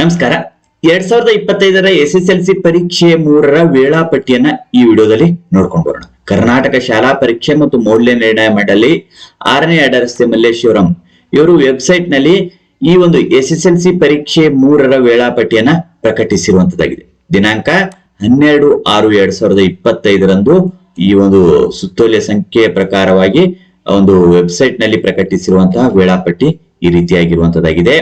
ನಮಸ್ಕಾರ. ಎರಡ್ ಸಾವಿರದ ಇಪ್ಪತ್ತೈದರ ಎಸ್ ಎಸ್ ಎಲ್ ಸಿ ಪರೀಕ್ಷೆ ಮೂರರ ವೇಳಾಪಟ್ಟಿಯನ್ನ ಈ ವಿಡಿಯೋದಲ್ಲಿ ನೋಡ್ಕೊಂಡು ಬರೋಣ. ಕರ್ನಾಟಕ ಶಾಲಾ ಪರೀಕ್ಷೆ ಮತ್ತು ಮೌಲ್ಯ ನಿರ್ಣಯ ಮಂಡಳಿ ಆರನೇ ಅಡರಸ್ತೆ ಮಲ್ಲೇಶ್ವರಂ ಇವರು ವೆಬ್ಸೈಟ್ನಲ್ಲಿ ಈ ಒಂದು ಎಸ್ ಎಸ್ ಎಲ್ ಸಿ ಪರೀಕ್ಷೆ ಮೂರರ ವೇಳಾಪಟ್ಟಿಯನ್ನ ಪ್ರಕಟಿಸಿರುವಂತದ್ದಾಗಿದೆ. ದಿನಾಂಕ ಹನ್ನೆರಡು ಆರು ಎರಡ್ ಸಾವಿರದ ಇಪ್ಪತ್ತೈದರಂದು ಈ ಒಂದು ಸುತ್ತೋಲೆ ಸಂಖ್ಯೆಯ ಪ್ರಕಾರವಾಗಿ ಒಂದು ವೆಬ್ಸೈಟ್ನಲ್ಲಿ ಪ್ರಕಟಿಸಿರುವಂತಹ ವೇಳಾಪಟ್ಟಿ ಈ ರೀತಿಯಾಗಿರುವಂತದ್ದಾಗಿದೆ.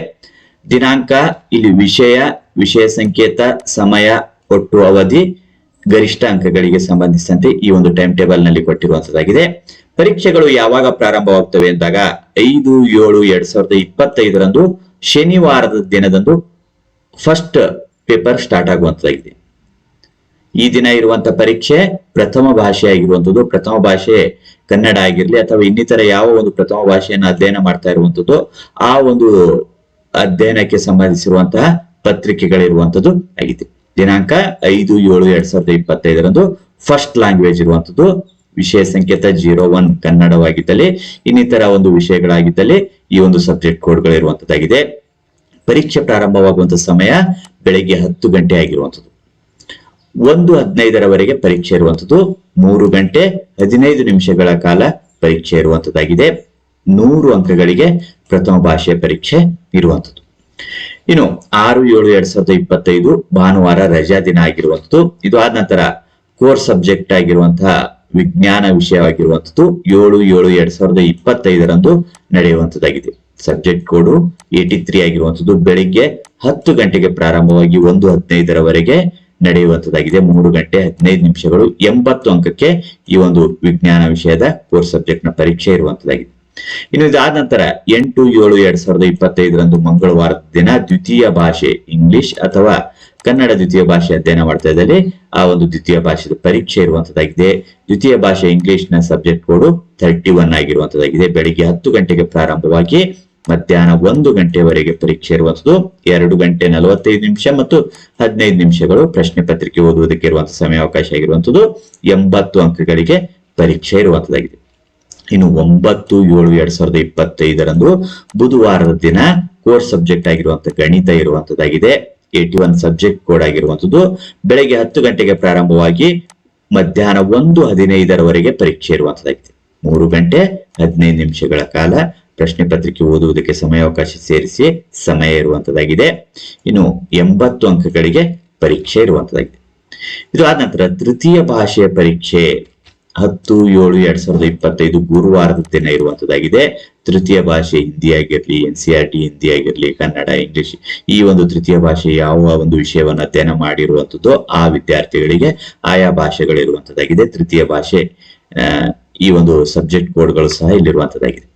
ದಿನಾಂಕ, ಇಲ್ಲಿ ವಿಷಯ ವಿಷಯ ಸಂಕೇತ, ಸಮಯ, ಒಟ್ಟು ಅವಧಿ, ಗರಿಷ್ಠ ಅಂಕಗಳಿಗೆ ಸಂಬಂಧಿಸಿದಂತೆ ಈ ಒಂದು ಟೈಮ್ ಟೇಬಲ್ನಲ್ಲಿ ಕೊಟ್ಟಿರುವಂತದ್ದಾಗಿದೆ. ಪರೀಕ್ಷೆಗಳು ಯಾವಾಗ ಪ್ರಾರಂಭವಾಗ್ತವೆ ಅಂದಾಗ ಐದು, ಏಳು, ಎರಡ್ ಸಾವಿರದ ಇಪ್ಪತ್ತೈದರಂದು ಶನಿವಾರದ ದಿನದಂದು ಫಸ್ಟ್ ಪೇಪರ್ ಸ್ಟಾರ್ಟ್ ಆಗುವಂತದ್ದಾಗಿದೆ. ಈ ದಿನ ಇರುವಂತ ಪರೀಕ್ಷೆ ಪ್ರಥಮ ಭಾಷೆ ಆಗಿರುವಂತದ್ದು ಪ್ರಥಮ ಭಾಷೆ ಕನ್ನಡ ಆಗಿರ್ಲಿ ಅಥವಾ ಇನ್ನಿತರ ಯಾವ ಒಂದು ಪ್ರಥಮ ಭಾಷೆಯನ್ನು ಅಧ್ಯಯನ ಮಾಡ್ತಾ ಇರುವಂತದ್ದು, ಆ ಒಂದು ಅಧ್ಯಯನಕ್ಕೆ ಸಂಬಂಧಿಸಿರುವಂತಹ ಪತ್ರಿಕೆಗಳಿರುವಂತದ್ದು ಆಗಿದೆ. ದಿನಾಂಕ ಐದು ಏಳು ಎರಡ್ ಸಾವಿರದ ಇಪ್ಪತ್ತೈದರಂದು ಫಸ್ಟ್ ಲ್ಯಾಂಗ್ವೇಜ್ ಇರುವಂತದ್ದು ವಿಷಯ ಸಂಕೇತ ಜೀರೋ ಒನ್ ಕನ್ನಡವಾಗಿದ್ದಲ್ಲಿ, ಇನ್ನಿತರ ಒಂದು ವಿಷಯಗಳಾಗಿದ್ದಲ್ಲಿ ಈ ಒಂದು ಸಬ್ಜೆಕ್ಟ್ ಕೋಡ್ಗಳಿರುವಂತದ್ದಾಗಿದೆ ಪರೀಕ್ಷೆ ಪ್ರಾರಂಭವಾಗುವಂತ ಸಮಯ ಬೆಳಗ್ಗೆ ಹತ್ತು ಗಂಟೆ ಆಗಿರುವಂತದ್ದು ಒಂದು ಹದಿನೈದರವರೆಗೆ ಪರೀಕ್ಷೆ ಇರುವಂತದ್ದು ಮೂರು ಗಂಟೆ ಹದಿನೈದು ನಿಮಿಷಗಳ ಕಾಲ ಪರೀಕ್ಷೆ ಇರುವಂತದ್ದಾಗಿದೆ ನೂರು ಅಂಕಗಳಿಗೆ ಪ್ರಥಮ ಭಾಷೆ ಪರೀಕ್ಷೆ ಇರುವಂತದ್ದು ಇನ್ನು ಆರು, ಏಳು, ಎರಡ್ ಸಾವಿರದ ಇಪ್ಪತ್ತೈದು ಭಾನುವಾರ ರಜಾ ದಿನ ಆಗಿರುವಂಥದ್ದು. ಇದು ಆದ ನಂತರ ಕೋರ್ ಸಬ್ಜೆಕ್ಟ್ ಆಗಿರುವಂತಹ ವಿಜ್ಞಾನ ವಿಷಯವಾಗಿರುವಂತದ್ದು ಏಳು ಏಳು, ಎರಡ್ ಸಾವಿರದ ಇಪ್ಪತ್ತೈದರಂದು ನಡೆಯುವಂತದ್ದಾಗಿದೆ ಸಬ್ಜೆಕ್ಟ್ ಕೋಡು ಏಟಿ ತ್ರೀ ಆಗಿರುವಂತದ್ದು ಬೆಳಿಗ್ಗೆ ಹತ್ತು ಗಂಟೆಗೆ ಪ್ರಾರಂಭವಾಗಿ ಒಂದು ಹದಿನೈದರವರೆಗೆ ನಡೆಯುವಂತದ್ದಾಗಿದೆ ಮೂರು ಗಂಟೆ ಹದಿನೈದು ನಿಮಿಷಗಳು ಎಂಬತ್ತು ಅಂಕಕ್ಕೆ ಈ ಒಂದು ವಿಜ್ಞಾನ ವಿಷಯದ ಕೋರ್ಸ್ ಸಬ್ಜೆಕ್ಟ್ನ ಪರೀಕ್ಷೆ ಇರುವಂತದ್ದಾಗಿದೆ ಇನ್ನು ಇದಾದ ನಂತರ ಎಂಟು ಏಳು ಎರಡ್ ಸಾವಿರದ ಇಪ್ಪತ್ತೈದರಂದು ಮಂಗಳವಾರದ ದಿನ ದ್ವಿತೀಯ ಭಾಷೆ ಇಂಗ್ಲಿಷ್ ಅಥವಾ ಕನ್ನಡ ದ್ವಿತೀಯ ಭಾಷೆ ಅಧ್ಯಯನ ಮಾಡ್ತಾ ಇದ್ದಲ್ಲಿ ಆ ಒಂದು ದ್ವಿತೀಯ ಭಾಷೆದ ಪರೀಕ್ಷೆ ಇರುವಂತದ್ದಾಗಿದೆ. ದ್ವಿತೀಯ ಭಾಷೆ ಇಂಗ್ಲಿಷ್ನ ಸಬ್ಜೆಕ್ಟ್ ಕೋಡು ಥರ್ಟಿ ಒನ್ ಆಗಿರುವಂತದ್ದಾಗಿದೆ. ಬೆಳಿಗ್ಗೆ ಹತ್ತು ಗಂಟೆಗೆ ಪ್ರಾರಂಭವಾಗಿ ಮಧ್ಯಾಹ್ನ ಒಂದು ಗಂಟೆವರೆಗೆ ಪರೀಕ್ಷೆ ಇರುವಂತದ್ದು. ಎರಡು ಗಂಟೆ ನಲವತ್ತೈದು ನಿಮಿಷ ಮತ್ತು ಹದಿನೈದು ನಿಮಿಷಗಳು ಪ್ರಶ್ನೆ ಪತ್ರಿಕೆ ಓದುವುದಕ್ಕೆ ಇರುವಂತಹ ಸಮಯಾವಕಾಶ ಆಗಿರುವಂತದ್ದು. ಎಂಬತ್ತು ಅಂಕಗಳಿಗೆ ಪರೀಕ್ಷೆ ಇರುವಂತದ್ದಾಗಿದೆ. ಇನ್ನು ಒಂಬತ್ತು ಏಳು ಎರಡ್ ಸಾವಿರದ ಇಪ್ಪತ್ತೈದರಂದು ಬುಧವಾರದ ದಿನ ಕೋರ್ಸ್ ಸಬ್ಜೆಕ್ಟ್ ಆಗಿರುವಂತಹ ಗಣಿತ ಇರುವಂತದ್ದಾಗಿದೆ. ಏಟಿ ಒನ್ ಸಬ್ಜೆಕ್ಟ್ ಕೋಡ್ ಆಗಿರುವಂತದ್ದು. ಬೆಳಗ್ಗೆ ಹತ್ತು ಗಂಟೆಗೆ ಪ್ರಾರಂಭವಾಗಿ ಮಧ್ಯಾಹ್ನ ಒಂದು ಹದಿನೈದರವರೆಗೆ ಪರೀಕ್ಷೆ ಇರುವಂತದ್ದಾಗಿದೆ. ಮೂರು ಗಂಟೆ ಹದಿನೈದು ನಿಮಿಷಗಳ ಕಾಲ ಪ್ರಶ್ನೆ ಪತ್ರಿಕೆ ಓದುವುದಕ್ಕೆ ಸಮಯಾವಕಾಶ ಸೇರಿಸಿ ಸಮಯ ಇರುವಂತದ್ದಾಗಿದೆ. ಇನ್ನು ಎಂಬತ್ತು ಅಂಕಗಳಿಗೆ ಪರೀಕ್ಷೆ ಇರುವಂತದ್ದಾಗಿದೆ. ಇದು ಆದ ನಂತರ ತೃತೀಯ ಭಾಷೆಯ ಪರೀಕ್ಷೆ ಹತ್ತು, ಏಳು, ಎರಡ್ ಸಾವಿರದ ಇಪ್ಪತ್ತೈದು ಗುರುವಾರದ ದಿನ ಇರುವಂತದ್ದಾಗಿದೆ. ತೃತೀಯ ಭಾಷೆ ಹಿಂದಿ ಆಗಿರ್ಲಿ, N C R T Hindi ಆಗಿರ್ಲಿ, ಕನ್ನಡ, ಇಂಗ್ಲಿಷ್ ಈ ಒಂದು ತೃತೀಯ ಭಾಷೆ ಯಾವ ಒಂದು ವಿಷಯವನ್ನು ಅಧ್ಯಯನ ಮಾಡಿರುವಂತದ್ದು ಆ ವಿದ್ಯಾರ್ಥಿಗಳಿಗೆ ಆಯಾ ಭಾಷೆಗಳಿರುವಂತದ್ದಾಗಿದೆ ತೃತೀಯ ಭಾಷೆ ಈ ಒಂದು ಸಬ್ಜೆಕ್ಟ್ ಕೋಡ್ಗಳು ಸಹ ಇಲ್ಲಿರುವಂತದ್ದಾಗಿದೆ.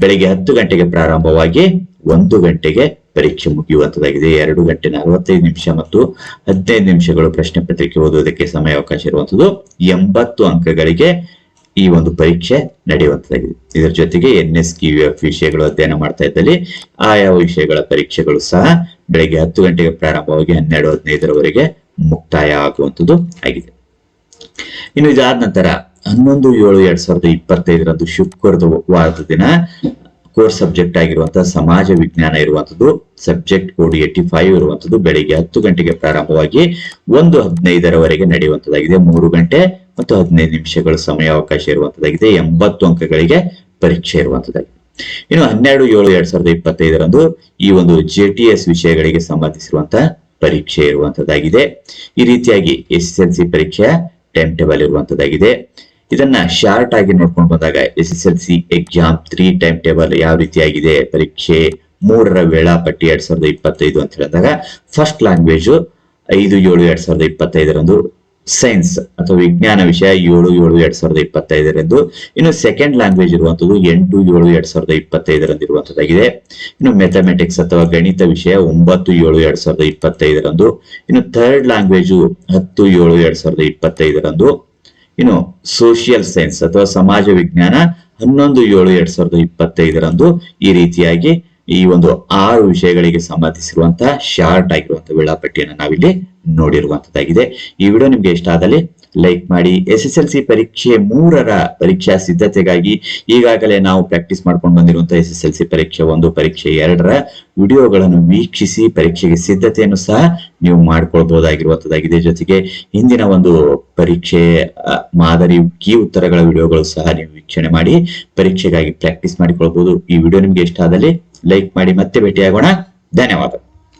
ಬೆಳಿಗ್ಗೆ ಹತ್ತು ಗಂಟೆಗೆ ಪ್ರಾರಂಭವಾಗಿ ಒಂದು ಗಂಟೆಗೆ ಪರೀಕ್ಷೆ ಮುಗಿಯುವಂತದ್ದಾಗಿದೆ ಎರಡು ಗಂಟೆ ನಲವತ್ತೈದು ನಿಮಿಷ ಮತ್ತು ಹದಿನೈದು ನಿಮಿಷಗಳು ಪ್ರಶ್ನೆ ಪತ್ರಿಕೆ ಓದುವುದಕ್ಕೆ ಸಮಯಾವಕಾಶ ಇರುವಂತದ್ದು. ಎಂಬತ್ತು ಅಂಕಗಳಿಗೆ ಈ ಒಂದು ಪರೀಕ್ಷೆ ನಡೆಯುವಂತದ್ದಾಗಿದೆ ಇದರ ಜೊತೆಗೆ ಎನ್ ಎಸ್ ಕ್ಯೂ ಎಫ್ ವಿಷಯಗಳು ಅಧ್ಯಯನ ಮಾಡ್ತಾ ಇದ್ದಲ್ಲಿ ಆಯಾ ವಿಷಯಗಳ ಪರೀಕ್ಷೆಗಳು ಸಹ ಬೆಳಗ್ಗೆ ಹತ್ತು ಗಂಟೆಗೆ ಪ್ರಾರಂಭವಾಗಿ ಹನ್ನೆರಡು ಹದಿನೈದರವರೆಗೆ ಮುಕ್ತಾಯ ಆಗುವಂತದ್ದು ಆಗಿದೆ. ಇನ್ನು ಇದಾದ ನಂತರ ಹನ್ನೊಂದು ಏಳು ಎರಡ್ ಸಾವಿರದ ಇಪ್ಪತ್ತೈದರಂದು ಶುಕ್ರವಾರದ ವಾರದ ದಿನ ಕೋರ್ಸ್ ಸಬ್ಜೆಕ್ಟ್ ಆಗಿರುವಂತಹ ಸಮಾಜ ವಿಜ್ಞಾನ ಇರುವಂತದ್ದು ಸಬ್ಜೆಕ್ಟ್ ಕೋಡ್ ಏಟಿ ಫೈವ್ ಇರುವಂತದ್ದು ಬೆಳಿಗ್ಗೆ ಹತ್ತು ಗಂಟೆಗೆ ಪ್ರಾರಂಭವಾಗಿ ಒಂದು ಹದಿನೈದರವರೆಗೆ ನಡೆಯುವಂತದ್ದಾಗಿದೆ ಮೂರು ಗಂಟೆ ಮತ್ತು ಹದಿನೈದು ನಿಮಿಷಗಳು ಸಮಯಾವಕಾಶ ಇರುವಂತದ್ದಾಗಿದೆ ಎಂಬತ್ತು ಅಂಕಗಳಿಗೆ ಪರೀಕ್ಷೆ ಇರುವಂತದ್ದಾಗಿದೆ ಇನ್ನು ಹನ್ನೆರಡು ಏಳು ಎರಡ್ ಸಾವಿರದ ಇಪ್ಪತ್ತೈದರಂದು ಈ ಒಂದು ಜೆ ಟಿ ಎಸ್ ವಿಷಯಗಳಿಗೆ ಸಂಬಂಧಿಸಿರುವಂತ ಪರೀಕ್ಷೆ ಇರುವಂತದ್ದಾಗಿದೆ ಈ ರೀತಿಯಾಗಿ ಎಸ್ ಎಸ್ ಎಲ್ ಸಿ ಪರೀಕ್ಷೆ ಟೈಮ್ ಟೇಬಲ್ ಇರುವಂತದ್ದಾಗಿದೆ ಇದನ್ನ ಶಾರ್ಟ್ ಆಗಿ ನೋಡ್ಕೊಂಡು ಬಂದಾಗ S S L C exam three time table ಯಾವ ರೀತಿಯಾಗಿದೆ? ಪರೀಕ್ಷೆ ಮೂರರ ವೇಳಾಪಟ್ಟಿ ಎರಡ್ ಸಾವಿರದ ಇಪ್ಪತ್ತೈದು ಅಂತ ಹೇಳಿದಾಗ ಫಸ್ಟ್ ಲ್ಯಾಂಗ್ವೇಜ್ ಐದು, ಏಳು, ಎರಡ್ ಸಾವಿರದ ಇಪ್ಪತ್ತೈದರಂದು ಸೈನ್ಸ್ ಅಥವಾ ವಿಜ್ಞಾನ ವಿಷಯ ಏಳು ಏಳು, ಎರಡ್ ಸಾವಿರದ ಇಪ್ಪತ್ತೈದರಂದು. ಇನ್ನು ಸೆಕೆಂಡ್ ಲ್ಯಾಂಗ್ವೇಜ್ ಇರುವಂತದ್ದು ಎಂಟು, ಏಳು, ಎರಡ್ ಸಾವಿರದ ಇಪ್ಪತ್ತೈದರಂದು ಇರುವಂತದ್ದಾಗಿದೆ. ಇನ್ನು ಮೆಥಮೆಟಿಕ್ಸ್ ಅಥವಾ ಗಣಿತ ವಿಷಯ ಒಂಬತ್ತು, ಏಳು, ಎರಡ್ ಸಾವಿರದ ಇಪ್ಪತ್ತೈದರಂದು. ಇನ್ನು ಥರ್ಡ್ ಲ್ಯಾಂಗ್ವೇಜು ಹತ್ತು, ಏಳು, ಎರಡ್ ಸಾವಿರದ ಇಪ್ಪತ್ತೈದರಂದು. ಇನ್ನು ಸೋಷಿಯಲ್ ಸೈನ್ಸ್ ಅಥವಾ ಸಮಾಜ ವಿಜ್ಞಾನ ಹನ್ನೊಂದು ಏಳು ಎರಡ್ ಸಾವಿರದ ಇಪ್ಪತ್ತೈದರಂದು ಈ ರೀತಿಯಾಗಿ ಈ ಒಂದು ಆರು ವಿಷಯಗಳಿಗೆ ಸಂಬಂಧಿಸಿರುವಂತಹ ಶಾರ್ಟ್ ಆಗಿರುವಂತಹ ವೇಳಾಪಟ್ಟಿಯನ್ನು ನಾವಿಲ್ಲಿ ನೋಡಿರುವಂತದ್ದಾಗಿದೆ. ಈ ವಿಡಿಯೋ ನಿಮ್ಗೆ ಇಷ್ಟ ಆದಲ್ಲಿ ಲೈಕ್ ಮಾಡಿ ಎಸ್ ಎಸ್ ಎಲ್ ಸಿ ಪರೀಕ್ಷೆ ಮೂರರ ಪರೀಕ್ಷಾ ಸಿದ್ಧತೆಗಾಗಿ ಈಗಾಗಲೇ ನಾವು ಪ್ರಾಕ್ಟೀಸ್ ಮಾಡ್ಕೊಂಡು ಬಂದಿರುವಂತಹ ಎಸ್ ಎಸ್ ಎಲ್ ಸಿ ಪರೀಕ್ಷೆ ಒಂದು, ಪರೀಕ್ಷೆ ಎರಡರ ವಿಡಿಯೋಗಳನ್ನು ವೀಕ್ಷಿಸಿ, ಪರೀಕ್ಷೆಗೆ ಸಿದ್ಧತೆಯನ್ನು ಸಹ ನೀವು ಮಾಡ್ಕೊಳ್ಬಹುದಾಗಿರುವಂತದ್ದಾಗಿದೆ. ಜೊತೆಗೆ ಹಿಂದಿನ ಒಂದು ಪರೀಕ್ಷೆ ಮಾದರಿ ಕೀ ಉತ್ತರಗಳ ವಿಡಿಯೋಗಳು ಸಹ ನೀವು ವೀಕ್ಷಣೆ ಮಾಡಿ, ಪರೀಕ್ಷೆಗಾಗಿ ಪ್ರಾಕ್ಟೀಸ್ ಮಾಡಿಕೊಳ್ಬಹುದು. ಈ ವಿಡಿಯೋ ನಿಮ್ಗೆ ಇಷ್ಟ ಆದಲ್ಲಿ ಲೈಕ್ ಮಾಡಿ ಮತ್ತೆ ಭೇಟಿಯಾಗೋಣ. ಧನ್ಯವಾದ